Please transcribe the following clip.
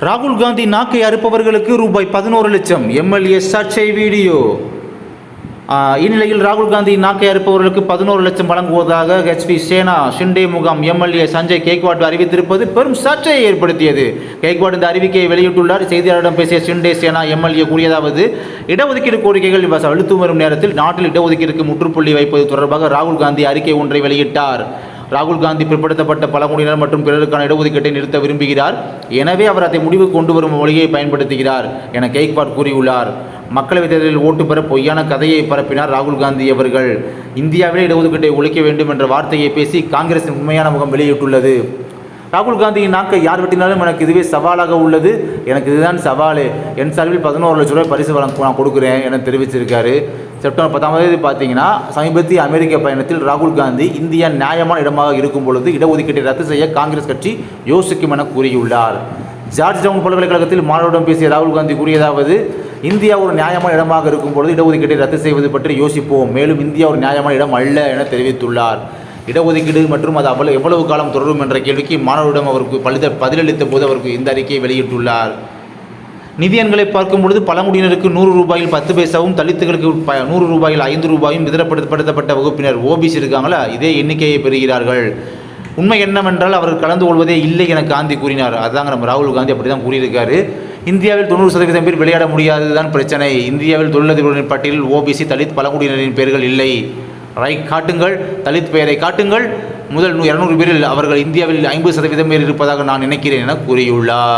ராகுல் காந்தி நாக்கை அறுப்பவர்களுக்கு ரூபாய் பதினோரு லட்சம். எம்எல்ஏ சர்ச்சை வீடியோ. இந்நிலையில் ராகுல் காந்தி நாக்கை அறுப்பவர்களுக்கு பதினோரு லட்சம் வழங்குவதாக ஹெச்பி சேனா ஷிண்டே முகாம் எம்எல்ஏ சஞ்சய் கேக்வாட் அறிவித்திருப்பது பெரும் சர்ச்சையை ஏற்படுத்தியது. கேக்வாட் இந்த அறிவிக்கையை வெளியிட்டுள்ளார். செய்தியாளரிடம் பேசிய ஷிண்டே சேனா எம்எல்ஏ கூறியதாவது இடஒதுக்கீடு கோரிக்கைகள் இவ- அழுத்து வரும் நேரத்தில் நாட்டில் இடஒதுக்கீடுக்கு முற்றுப்புள்ளி வைப்பது தொடர்பாக ராகுல் காந்தி அறிக்கை ஒன்றை வெளியிட்டார். ராகுல் காந்தி பிற்படுத்தப்பட்ட பழங்குடியினர் மற்றும் பிறருக்கான இடஒதுக்கீட்டை நிறுத்த விரும்புகிறார். எனவே அவர் அதை முடிவு கொண்டு வரும் மொழியை பயன்படுத்துகிறார் என கெய்க்வாட் கூறியுள்ளார். மக்களவைத் தேர்தலில் ஓட்டு பெற பொய்யான கதையை பரப்பினார் ராகுல் காந்தி அவர்கள். இந்தியாவிலே இடஒதுக்கீட்டை ஒழிக்க வேண்டும் என்ற வார்த்தையை பேசி காங்கிரசின் உண்மையான முகம் வெளியிட்டுள்ளது. ராகுல் காந்தியின் நாக்கை யார் வெட்டினாலும் எனக்கு இதுவே சவாலாக உள்ளது. எனக்கு இதுதான் சவால். என் சார்பில் பதினோரு லட்ச ரூபாய் பரிசு வழங்க நான் கொடுக்குறேன் என தெரிவிச்சிருக்காரு. செப்டம்பர் பத்தாம் தேதி பார்த்தீங்கன்னா சமீபத்திய அமெரிக்க பயணத்தில் ராகுல் காந்தி இந்தியா நியாயமான இடமாக இருக்கும் பொழுது இடஒதுக்கீட்டை ரத்து செய்ய காங்கிரஸ் கட்சி யோசிக்கும் என கூறியுள்ளார். ஜார்ஜ் டவுன் பல்கலைக்கழகத்தில் மாணவரிடம் பேசிய ராகுல் காந்தி கூறியதாவது இந்தியா ஒரு நியாயமான இடமாக இருக்கும் பொழுது இடஒதுக்கீட்டை ரத்து செய்வது பற்றி யோசிப்போம். மேலும் இந்தியா ஒரு நியாயமான இடம் அல்ல என தெரிவித்துள்ளார். இடஒதுக்கீடு மற்றும் அது அவ்வளவு எவ்வளவு காலம் தொடரும் என்ற கேள்விக்கு மாணவரிடம் அவருக்கு பலித பதிலளித்த போது அவருக்கு இந்த அறிக்கையை வெளியிட்டுள்ளார். நிதியன்களை பார்க்கும் பொழுது பழங்குடியினருக்கு நூறு ரூபாயில் பத்து பைசாவும் தலித்துகளுக்கு ப நூறு ரூபாயில் ஐந்து ரூபாயும் இதரப்படுத்தப்பட்ட வகுப்பினர் ஓபிசி இருக்காங்களா? இதே எண்ணிக்கையை பெறுகிறார்கள். உண்மை என்னவென்றால் அவர் கலந்து கொள்வதே இல்லை என காந்தி கூறினார். அதாங்க நம்ம ராகுல் காந்தி அப்படி தான் கூறியிருக்காரு. இந்தியாவில் தொண்ணூறு சதவீதம் பேர் விளையாட முடியாததுதான் பிரச்சனை. இந்தியாவில் தொழிலதிபர்களின் பட்டியலில் ஓபிசி தலித் பழங்குடியினரின் பெயர்கள் இல்லை. ரை காட்டுங்கள் தலித் பெயரை காட்டுங்கள். முதல் இரநூறு பேரில் அவர்கள் இந்தியாவில் ஐம்பது சதவீதம் பேர் இருப்பதாக நான் நினைக்கிறேன் என கூறியுள்ளார்.